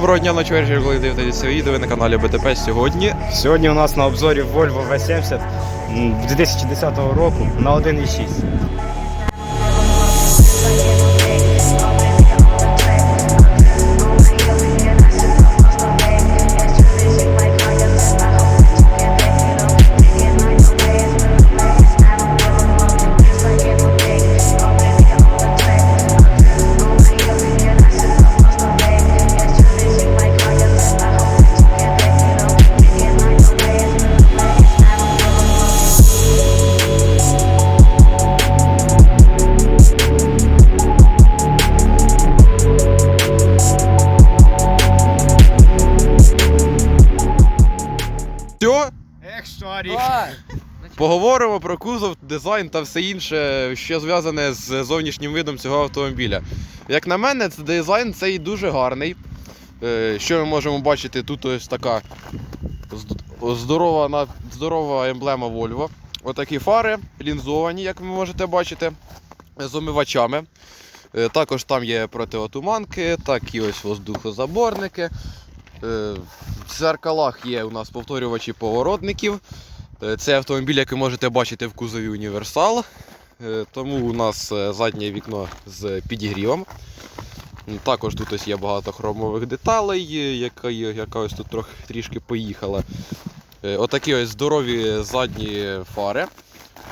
Доброго дня ночі вечір, коли дивитися це відео на каналі БТП. Сьогодні Сьогодні у нас на обзорі Volvo V70 2010 року на 1.6. дизайн та все інше, що зв'язане з зовнішнім видом цього автомобіля. Як на мене, це дизайн цей дуже гарний. Е, Що ми можемо бачити, тут ось така здорова, здорова емблема Volvo. Отакі фари лінзовані, як ви можете бачити, з омивачами. Е, Також там є протиотуманки, такі ось воздухозаборники. Е, В зеркалах є у нас повторювачі поворотників. Е, Це автомобіль, який можете бачити в кузові універсал. Е, Тому у нас е, заднє вікно з підігрівом. Також тут ось є багато хромових деталей, яка, яка ось тут трохи трішки поїхала. Отакі ось здорові задні фари.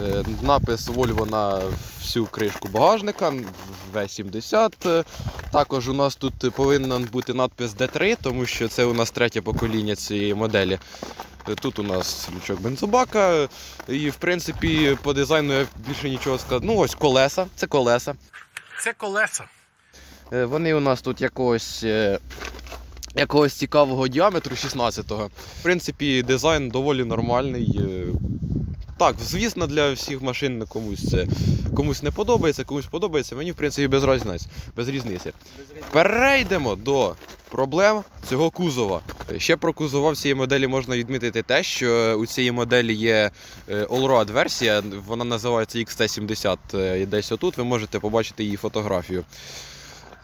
Е, Напис Volvo на всю кришку багажника V70. Е, Також у нас тут повинен бути надпис D3, тому що це у нас третє покоління цієї моделі. Е, Тут у нас лючок бензобака. І в принципі по дизайну я більше нічого сказати. Ну ось колеса. Це колеса. Це колеса. Вони у нас тут якогось. Якогось цікавого діаметру 16-го. В принципі, дизайн доволі нормальний. Так, звісно, для всіх машин комусь це комусь не подобається, комусь подобається. Мені, в принципі, без різниці. Без різниці. Перейдемо до проблем цього кузова. Ще про кузова в цієї моделі можна відмітити те, що у цієї моделі є е, Allroad версія, вона називається XT70. е, і Десь отут ви можете побачити її фотографію.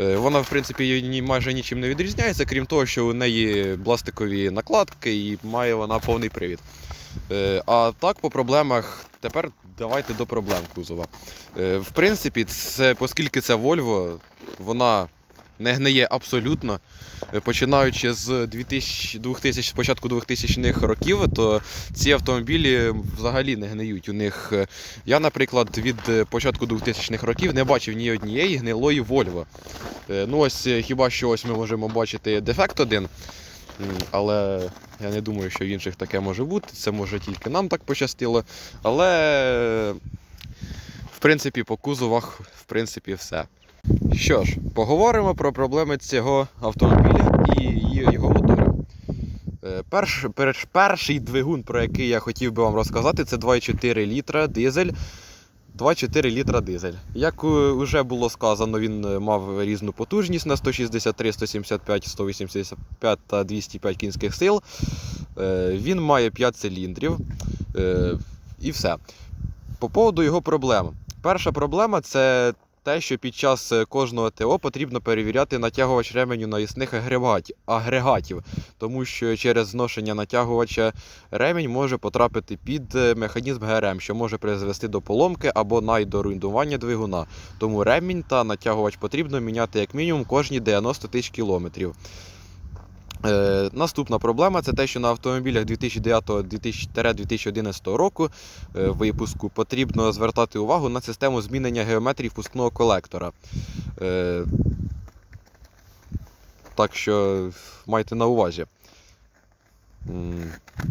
Е, Вона, в принципі, майже нічим не відрізняється, крім того, що у неї пластикові накладки і має вона повний привід. Е, А так, по проблемах, тепер давайте до проблем кузова. Е, В принципі, це, оскільки це Volvo, вона не гниє абсолютно. Е, Починаючи з 2000, 2000, початку 2000-х років, то ці автомобілі взагалі не гниють. У них я, наприклад, від початку 2000-х років не бачив ні однієї гнилої Volvo. Ну ось хіба що ось ми можемо бачити дефект один. Але я не думаю, що в інших таке може бути. Це може тільки нам так пощастило. Але в принципі по кузовах в принципі все. Що ж, поговоримо про проблеми цього автомобіля і його мотора. Е, Перш, перш, перший двигун, про який я хотів би вам розказати, це 2,4 літра дизель. 2,4 літра дизель. Як вже було сказано, він е, мав різну потужність на 163, 175, 185 та 205 кінських сил. Е, Він має 5 циліндрів. Е, І все. По поводу його проблем. Перша проблема це те, що під час е, кожного ТО потрібно перевіряти натягувач ременю навісних агрегатів, тому що через зношення натягувача ремінь може потрапити під е, механізм ГРМ, що може призвести до поломки або навіть до руйнування двигуна. Тому ремінь та натягувач потрібно міняти як мінімум кожні 90 тисяч кілометрів. Е, наступна проблема це те, що на автомобілях 2009-2011 року е, випуску потрібно звертати увагу на систему змінення геометрії впускного колектора. Е, так що майте на увазі.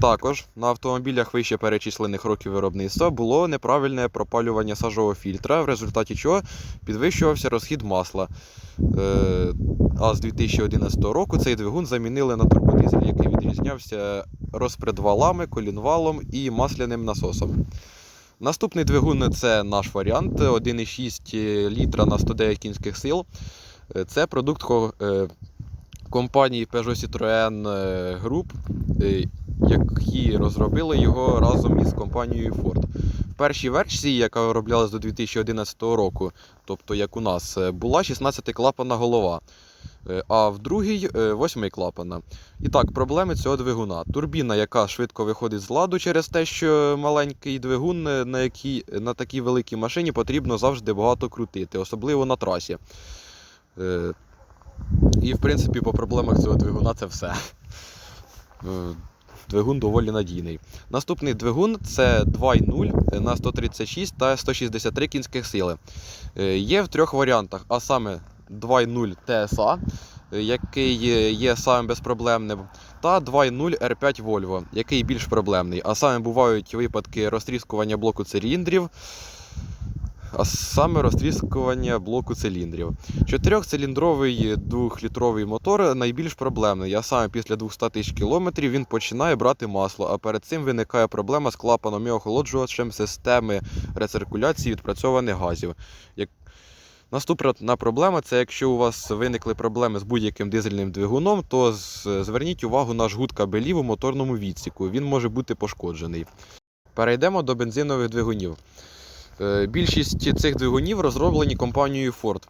Також на автомобілях вище перечислених років виробництва було неправильне пропалювання сажового фільтра, в результаті чого підвищувався розхід масла. Е, А з 2011 року цей двигун замінили на турбодизель, який відрізнявся розпредвалами, колінвалом і масляним насосом. Наступний двигун це наш варіант 1,6 літра на 109 кінських сил. Е, Це продукт е, компанії Peugeot Citroën е, Group, е, які розробили його разом із компанією Ford. В першій версії, яка вироблялась до 2011 року, тобто як у нас, е, була 16-клапанна голова. а в другій е, восьмий клапана. І так, проблеми цього двигуна. Турбіна, яка швидко виходить з ладу через те, що маленький двигун, на, якій, на такій великій машині потрібно завжди багато крутити, особливо на трасі. І, в принципі, по проблемах цього двигуна це все. Е, Двигун доволі надійний. Наступний двигун це 2.0 на 136 та 163 кінських сили. Е, Є в трьох варіантах, а саме 2.0 TSA, е, який є самим безпроблемним, та 2.0 R5 Volvo, який більш проблемний. А саме бувають випадки розтріскування блоку циліндрів, а саме розтріскування блоку циліндрів. Чотирьохциліндровий 2-літровий мотор найбільш проблемний, а саме після 200 тисяч кілометрів він починає брати масло, а перед цим виникає проблема з клапаном і охолоджувачем системи рециркуляції відпрацьованих газів. Наступна проблема це якщо у вас виникли проблеми з будь-яким дизельним двигуном, то зверніть увагу на жгут кабелів у моторному відсіку. Він може бути пошкоджений. Перейдемо до бензинових двигунів. Е, Більшість цих двигунів розроблені компанією Ford.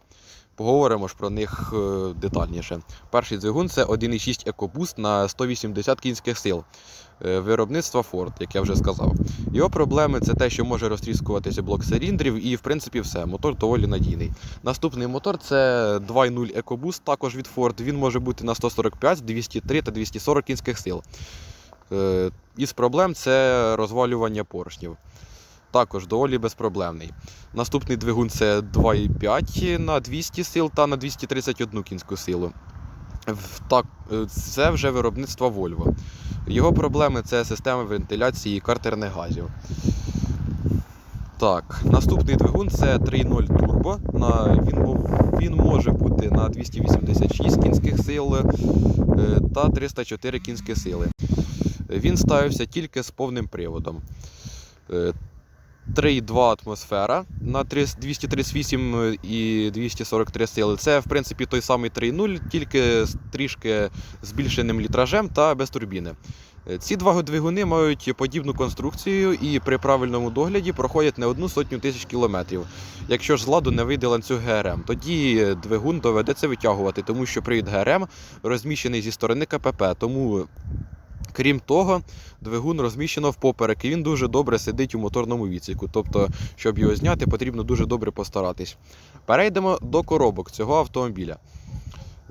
Поговоримо ж про них е, детальніше. Перший двигун це 1,6 EcoBoost на 180 кінських сил. Е, Виробництва Ford, як я вже сказав. Його проблеми це те, що може розтріскуватися блок циліндрів, і в принципі все. Мотор доволі надійний. Наступний мотор це 2.0 EcoBoost, також від Ford. Він може бути на 145, 203 та 240 кінських сил. Із проблем це розвалювання поршнів. Також доволі безпроблемний. Наступний двигун це 2,5 на 200 сил та на 231 кінську силу. Так, е, це вже виробництво Volvo. Його проблеми це система вентиляції картерних газів. Так, наступний двигун це 3.0 турбо. На, він, він може бути на 286 кінських сил е, та 304 кінські сили. Він ставився тільки з повним приводом. Е, 3,2 атмосфера на 238 і 243 сили. Це, в принципі, той самий 3.0, тільки з трішки збільшеним літражем та без турбіни. Ці два двигуни мають подібну конструкцію і при правильному догляді проходять не одну сотню тисяч кілометрів. Якщо ж з ладу не вийде ланцюг ГРМ, тоді двигун доведеться витягувати, тому що привід ГРМ розміщений зі сторони КПП. Тому, крім того, двигун розміщено впоперек, і він дуже добре сидить у моторному відсіку. Тобто, щоб його зняти, потрібно дуже добре постаратись. Перейдемо до коробок цього автомобіля.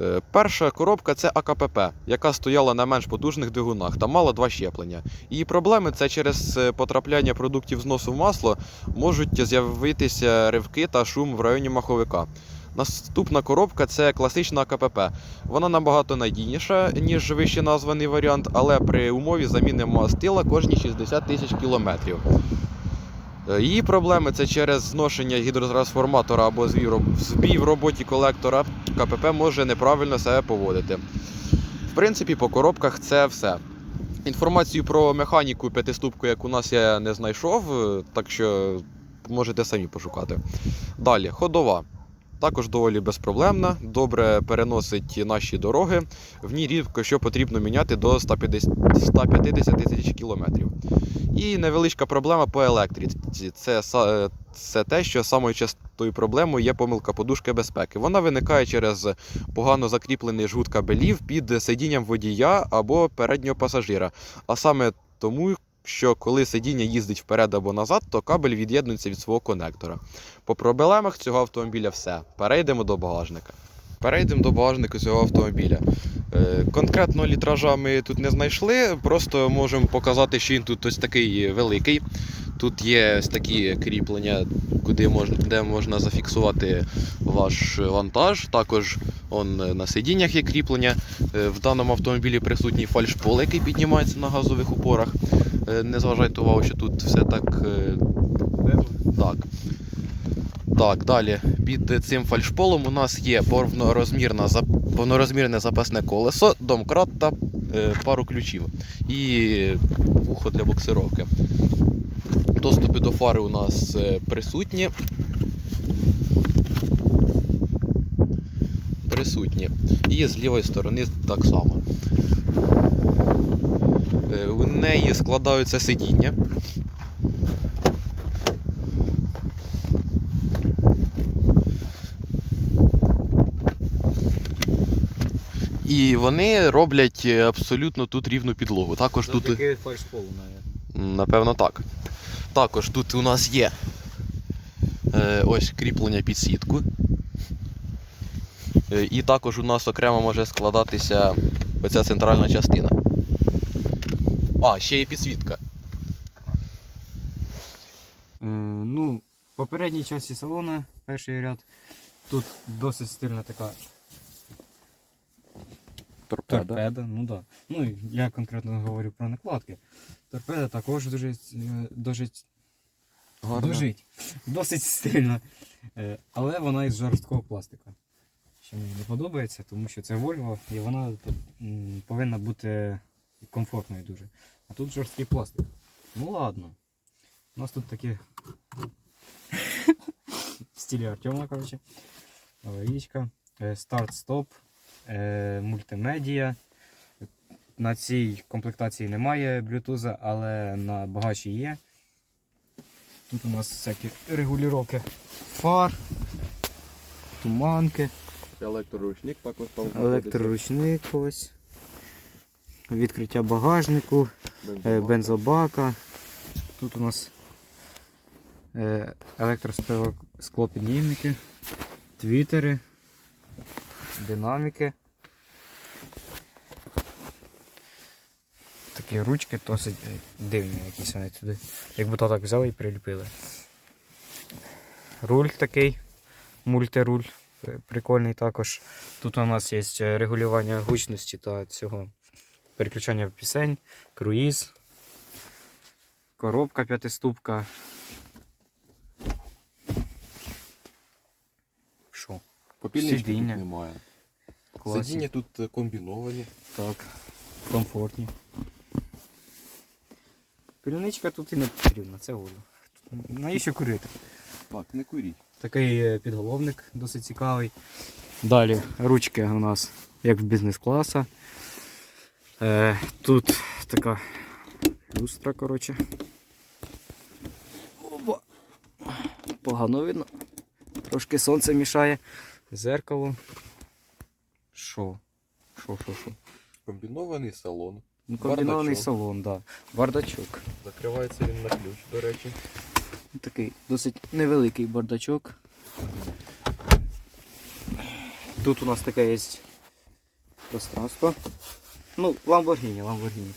Е, Перша коробка це АКПП, яка стояла на менш потужних двигунах та мала два щеплення. Її проблеми це через е, потрапляння продуктів зносу в масло можуть з'явитися ривки та шум в районі маховика. Наступна коробка це класична АКПП. Вона набагато надійніша, ніж вище названий варіант, але при умові заміни мастила кожні 60 тисяч кілометрів. Е, Її проблеми це через зношення гідротрансформатора або збій в роботі колектора. КПП може неправильно себе поводити. В принципі, по коробках це все. Інформацію про механіку п'ятиступку, як у нас я не знайшов, е, так що можете самі пошукати. Далі, ходова. Також доволі безпроблемна, добре переносить наші дороги. В ній рідко що потрібно міняти до 150 150 тисяч кілометрів. І невеличка проблема по електриці. Це, це те, що самою частою проблемою є помилка подушки безпеки. Вона виникає через погано закріплений жгут кабелів під сидінням водія або переднього пасажира. А саме тому, що коли сидіння їздить вперед або назад, то кабель від'єднується від свого конектора. По проблемах цього автомобіля все. Перейдемо до багажника. Перейдемо до багажника цього автомобіля. Е, Конкретно літража ми тут не знайшли, просто можемо показати, що він тут ось такий великий. Тут є ось такі кріплення, куди можна, де можна зафіксувати ваш вантаж. Також он, е, на сидіннях є кріплення. Е, В даному автомобілі присутній фальшпол, який піднімається на газових упорах. Е, Не зважайте увагу, що тут все так. Так. Так, далі під цим фальшполом у нас є повнорозмірне запасне колесо, домкрат та е, пару ключів і вухо для боксировки. Доступи до фари у нас е, присутні. Присутні. І з лівої сторони так само. Е, У неї складаються сидіння. І вони роблять е, абсолютно тут рівну підлогу. Також тут. Такий фальшполу, навіть. Напевно, так. Також тут у нас є е, ось кріплення під сітку. Е, і також у нас окремо може складатися оця центральна частина. А, ще є підсвітка. Е, ну, в попередній часті салону, перший ряд, тут досить стильна така торпеда. Ну да. Ну, я конкретно говорю про накладки. Торпеда також дуже, е, дуже, дуже досить стильна. Е, Але вона із жорсткого пластика. Що мені не подобається, тому що це Volvo і вона повинна бути комфортною дуже. А тут жорсткий пластик. Ну ладно. У нас тут такі в стилі Артема, коротше. Аварійка. Е, Старт-стоп. Е, Мультимедіа. На цій комплектації немає Bluetooth, але на багачі є. Тут у нас всякі регулювання фар, туманки, Електроручник також там. електроручник ось. Відкриття багажнику, е, бензобака. Тут у нас е, електросклопіднімники, твітери, динаміки. Такі ручки досить е, дивні якісь вони туди. Якби то так взяли і приліпили. Руль такий, мультируль, е, прикольний також. Тут у нас є е, регулювання гучності та цього переключання пісень, круїз, коробка п'ятиступка. Що? Попільнички тут немає. Класні. Сидіння тут е, комбіновані. Так. Комфортні. Пільничка тут і не потрібна, це воля. Навіщо курити? Так, не куріть. Такий е, підголовник досить цікавий. Далі ручки у нас як в бізнес-класа. Е, тут така люстра, коротше. Опа. Погано видно. Трошки сонце мішає. Зеркало. Що? Що, що, що? Комбінований салон. Ну, комбінований Бардачок. салон, так. Да. Бардачок. Закривається він на ключ, до речі. Такий досить невеликий бардачок. Тут у нас таке є пространство. Ну, Lamborghini, Lamborghini.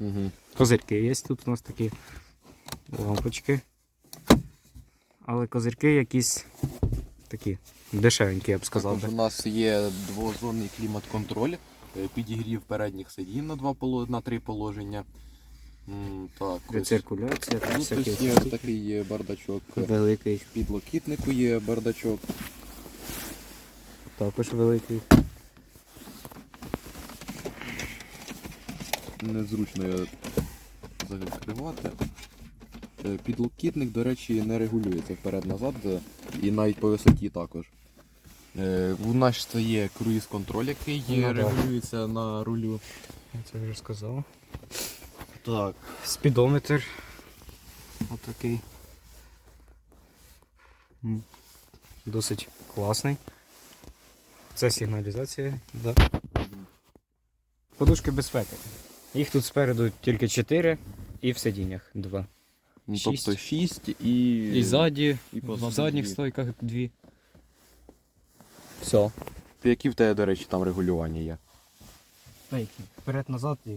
Угу. Козирки є тут у нас такі лампочки. Але козирки якісь такі дешевенькі, я б сказав. Також би. у нас є двозонний клімат-контроль, е, підігрів передніх сидінь на, два, на три положення. Так. Рециркуляція, там Тут ось є такі такий є бардачок. великий, В підлокітнику є бардачок. також великий. Незручно його закривати. Е, Підлокітник, до речі, не регулюється вперед-назад е, і навіть по висоті також. Е, У нас це є круїз-контроль, який Ну, да. регулюється на рулю. Я це вже сказав. Так. Спідометр. Отакий. М, Досить класний. Це сигналізація, да. Подушки безпеки. Їх тут спереду тільки 4 і в сидіннях 2. Ну, Шість. Тобто 6 і. І ззаді, і в позаду задніх дві. стойках 2. Все. Які в тебе, до речі, там регулювання є? Вперед-назад і.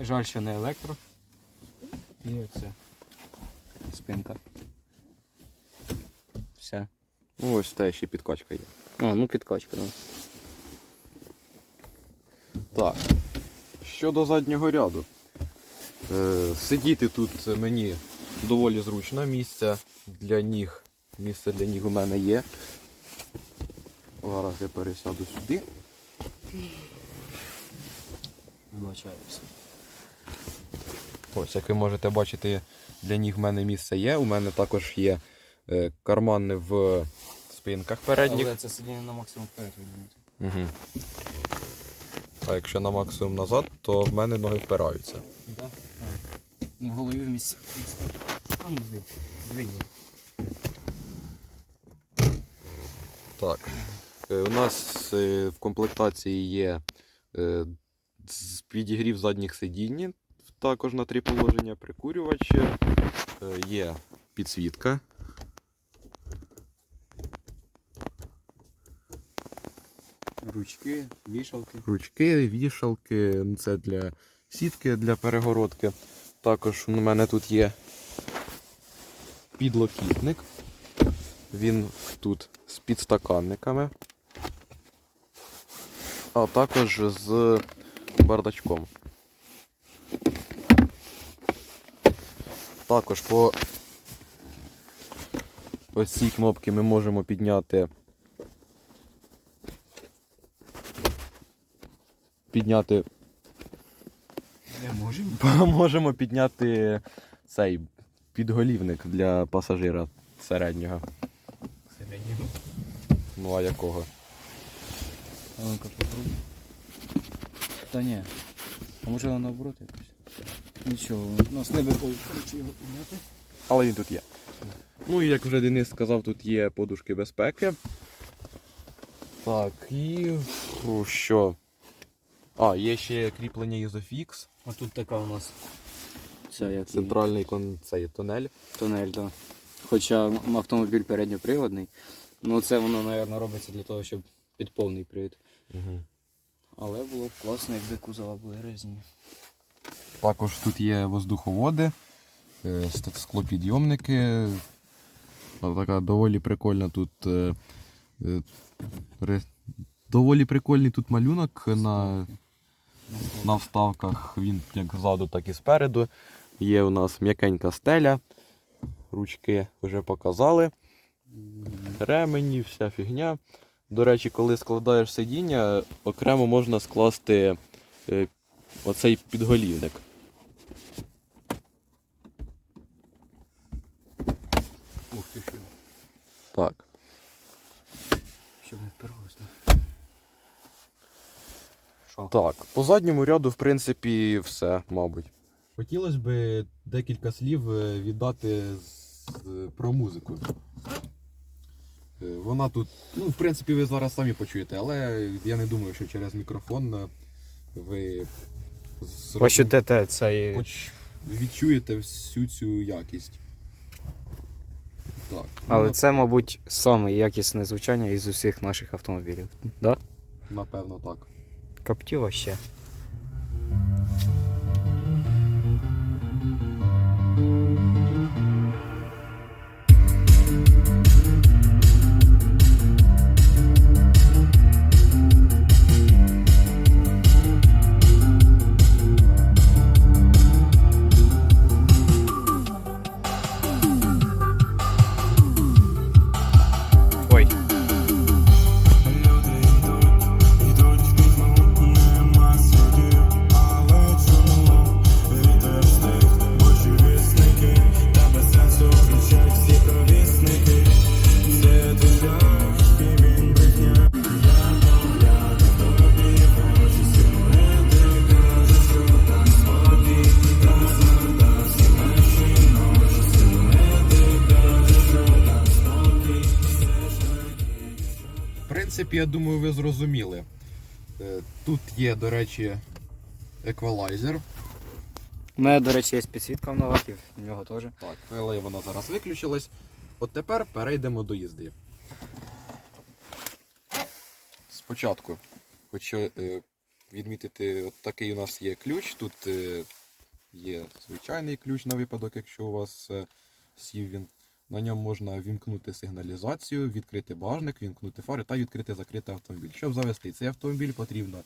Жаль, що не електро. І оце. Спинка. Все. Ну, ось те ще підкачка є. А, ну підкачка, да. Так. Щодо заднього ряду. Е, сидіти тут мені доволі зручно. Місце для ніг. Місце для ніг у мене є. Зараз я пересяду сюди. Вибачаюся. Ось, як ви можете бачити, для ніг в мене місце є. У мене також є е, кармани в спинках передніх. Але це сидіння на максимум вперед. Угу. А якщо на максимум назад, то в мене ноги впираються. Да? В голові в місці. Ну. Так. Е, У нас е, в комплектації є е, підігрів задніх сидінь, також на три положення, прикурювач, е, є підсвітка. Ручки, вішалки. ручки, вішалки, ну, це для сітки для перегородки. Також у мене тут є підлокітник. Він тут з підстаканниками, а також з бардачком. Також по ось цій кнопці ми можемо підняти підняти Не можемо. Можемо підняти цей підголівник для пасажира середнього. Середнього. Ну а якого? А ну-ка попробуй. Та ні. А може воно наоборот якось? Нічого, у нас не виходить його підняти. Але він тут є. Ну і як вже Денис сказав, тут є подушки безпеки. Так, і фу, що? А, є ще кріплення Isofix, А тут така у нас ця як і центральний кон... цей тунель. тунель, так. Хоча автомобіль передньоприводний. Ну це воно, мабуть, робиться для того, щоб під повний привід. Угу. Але було б класно, якби кузова були резні. Також тут є воздуховоди, е, ст- склопідйомники. Така доволі прикольна тут. е, е, ре- Доволі прикольний тут малюнок на, на вставках. Він як ззаду, так і спереду. Є у нас м'якенька стеля. Ручки вже показали. Ремені, вся фігня. До речі, коли складаєш сидіння, окремо можна скласти е, оцей підголівник. Ух ти що. Так. Щоб не вперлося. Що? Так, по задньому ряду, в принципі, все, мабуть. Хотілося б декілька слів е, віддати з- про музику. Е, Вона тут, ну, в принципі, ви зараз самі почуєте, але я не думаю, що через мікрофон е, ви Пощутите цей. поч- відчуєте всю цю якість. Так. Але ну, це, мабуть, саме якісне звучання із усіх наших автомобілів. Да? Напевно, так. Коптіло ще. Принципі, я думаю, ви зрозуміли. Е, Тут є, до речі, еквалайзер. У мене, до речі, є підсвітка в новаків, в нього теж. Так, але вона зараз виключилась. От тепер перейдемо до їзди. Спочатку хочу е, відмітити, от такий у нас є ключ. Тут е, є звичайний ключ на випадок, якщо у вас сів він. На ньому можна вімкнути сигналізацію, відкрити багажник, вімкнути фари та відкрити закрити автомобіль. Щоб завести цей автомобіль, потрібно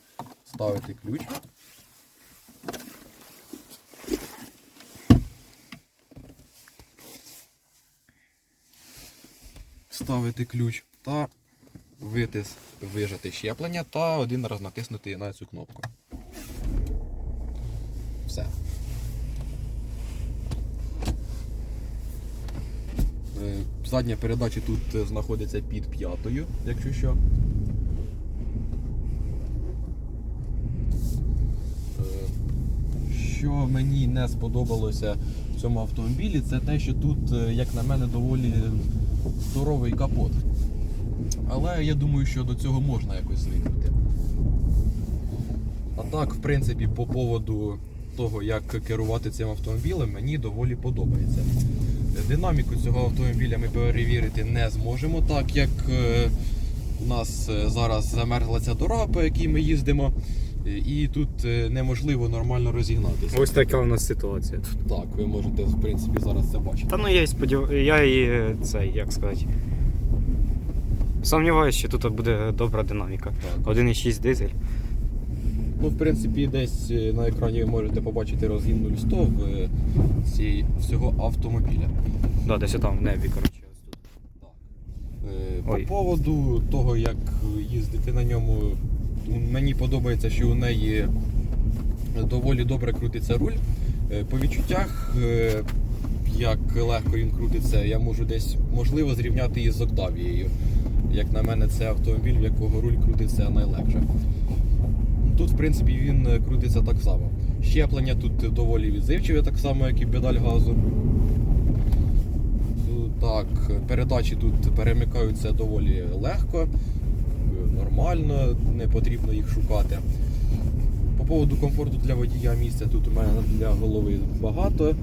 ставити ключ. Ставити ключ та витис, вижати щеплення та один раз натиснути на цю кнопку. Все. Е, Задня передача тут е, знаходиться під п'ятою, якщо що. Е, Що мені не сподобалося в цьому автомобілі, це те, що тут, е, як на мене, доволі здоровий капот. Але я думаю, що до цього можна якось звикнути. А так, в принципі, по поводу того, як керувати цим автомобілем, мені доволі подобається. Динаміку цього автомобіля ми перевірити не зможемо, так як е, у нас е, зараз замерзла ця дорога, по якій ми їздимо, е, і тут неможливо нормально розігнатися. Ось така у нас ситуація. Так, ви можете в принципі зараз це бачити. Та ну я і сподів... я і е, цей, як сказати. Сумніваюся, що тут буде добра динаміка. Так. 1,6 дизель. Ну, в принципі, десь е, на екрані ви можете побачити розгін 0-100 в е, всього автомобіля. Да, десь там в небі, коротше. Е, По Ой. поводу того, як їздити на ньому, мені подобається, що у неї доволі добре крутиться руль. По відчуттях, як легко він крутиться, я можу десь можливо зрівняти її з Октавією. Як на мене, це автомобіль, в якого руль крутиться найлегше. Тут, в принципі, він е, крутиться так само. Щеплення тут доволі відзивчиве, так само, як і педаль газу. Так, передачі тут перемикаються доволі легко, нормально, не потрібно їх шукати. По поводу комфорту для водія місця тут у мене для голови багато.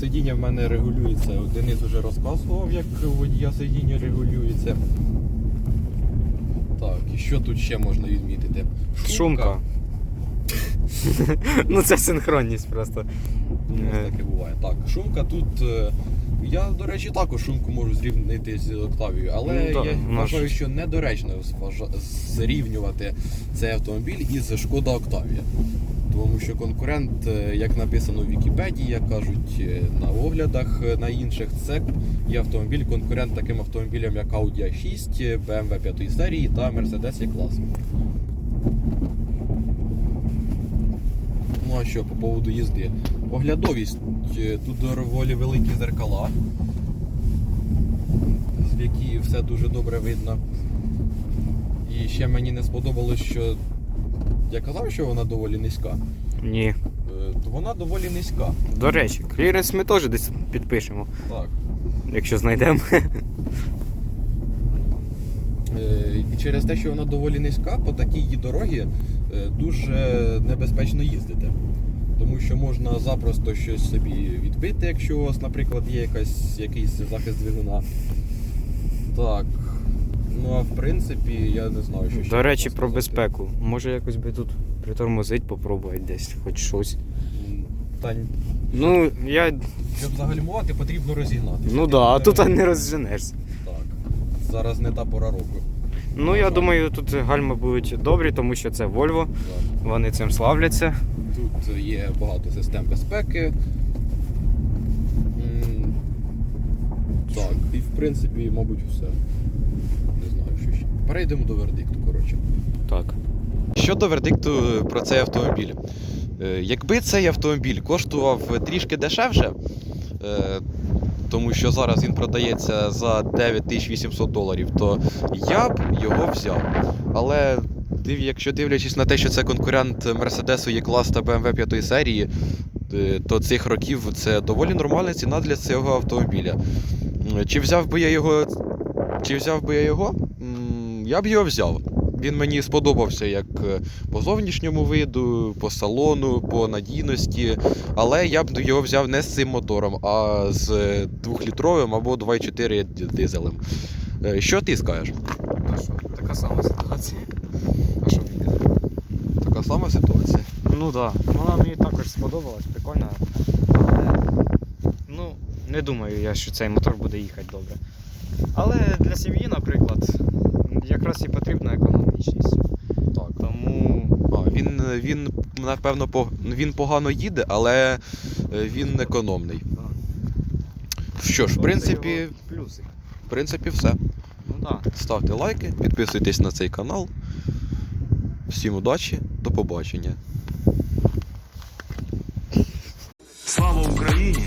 Сидіння в мене регулюється. Денис вже розказував, як водія сидіння регулюється. Що тут ще можна відмітити? Шумка. ну це синхронність просто. У нас таке буває. Так, шумка тут. е, Я, до речі, також шумку можу зрівнити з Октавією, але Ну, так, я вважаю, що недоречно зрівнювати цей автомобіль із Шкода Октавія. Тому що конкурент, е, як написано в Вікіпедії, як кажуть е, на оглядах е, на інших, це є автомобіль, конкурент таким автомобілям, як Audi A6, е, BMW 5 серії та Mercedes E-Class. Ну а що по поводу їзди? Оглядовість. Тут доволі великі зеркала, з які все дуже добре видно. І ще мені не сподобалось, що я казав, що вона доволі низька. Ні. Е, То вона доволі низька. До речі, кліренс ми теж десь підпишемо, Так. якщо знайдемо. Е, І через те, що вона доволі низька, по такій її дорогі е, дуже небезпечно їздити. Тому що можна запросто щось собі відбити, якщо у вас, наприклад, є якась, якийсь захист двигуна. Так. Ну а в принципі, я не знаю, що ще. До речі, можна про сказати. безпеку. Може якось би тут притормозить, попробувати десь, хоч щось. Та ні, Ну, я. щоб загальмувати, потрібно розігнатися. Ну да, а тут не розженешся. Так. Зараз не та пора року. Ну, я думаю, тут гальма будуть добрі, тому що це Volvo, Так. вони цим славляться. Тут є багато систем безпеки. М, Так, і в принципі, мабуть, все. Не знаю, що ще. Перейдемо до вердикту, коротше. Так. Щодо вердикту про цей автомобіль. Е, Якби цей автомобіль коштував трішки дешевше, е, тому що зараз він продається за 9800 доларів, то я б його взяв. Але якщо дивлячись на те, що це конкурент Mercedes E-Class та BMW 5 серії, е, то цих років це доволі нормальна ціна для цього автомобіля. Чи взяв би я його? Чи взяв би я його? Я б його взяв. Він мені сподобався як е, по зовнішньому виду, по салону, по надійності. Але я б його взяв не з цим мотором, а з е, двохлітровим або 2,4 дизелем. Е, Що ти скажеш? Та що, така сама ситуація. А що Така сама ситуація. Ну так. Да. Вона мені також сподобалась, прикольна. Але, ну, не думаю я, що цей мотор буде їхати добре. Але для сім'ї, наприклад, якраз і потрібна економічність. Так. Тому А, він, він, напевно, по, він погано їде, але е, він економний. Що ж, в принципі, плюси. в принципі, все. Ну так. Ставте лайки, підписуйтесь на цей канал. Всім удачі, до побачення. Слава Україні,